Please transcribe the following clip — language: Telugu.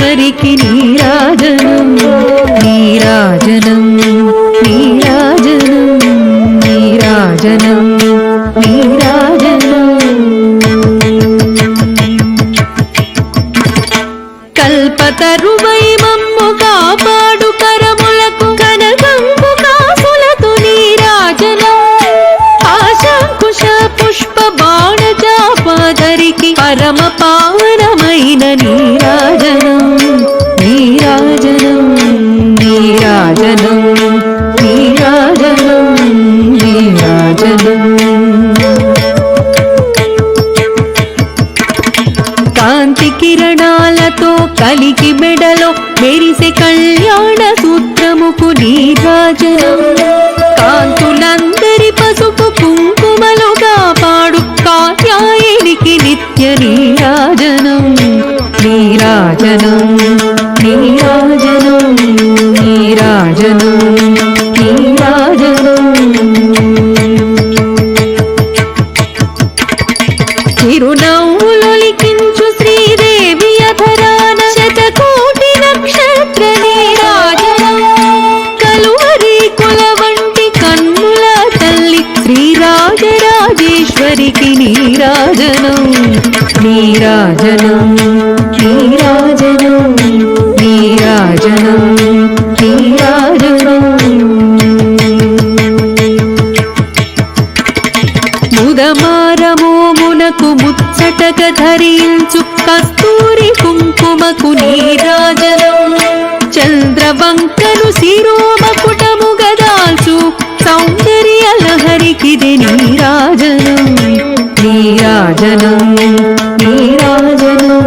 రాజరాజేశ్వరికి నీరాజనం? నీరాజనం నీరాజనం నీరాజనం నీరాజనం. కల్పతరువై మమ్ము కాపాడు పరమ పావనమైన నీరాజనం నీరాజనం నీరాజనం నీరాజనం నీరాజనం. కాంతి కిరణాలతో కలికి మెడలో మెరిసే కళ్యాణ సూత్రముకు నీరాజనం. నీరాజనం నీరాజనం నీరాజనం నీరాజనం నీరాజనం చిరునవ్వులొలికించు శ్రీదేవి అధరాన శతకోటి నక్షత్ర నీరాజనం కలువరి కుల వంటి కన్నుల తల్లి శ్రీరాజరాజేశ్వరికి నీరాజనం నీరాజనం నీరాజనం నీరాజనం నీరాజనం ముదమారమోమునకు ముచ్చటక ధరించు కస్తూరి కుంకుమకు నీరాజనం. చంద్రవంకను శిరోమకుటము గదాల్చు సౌందర్య లహరికిది నీరాజనం. నీరాజనం నీరాజనం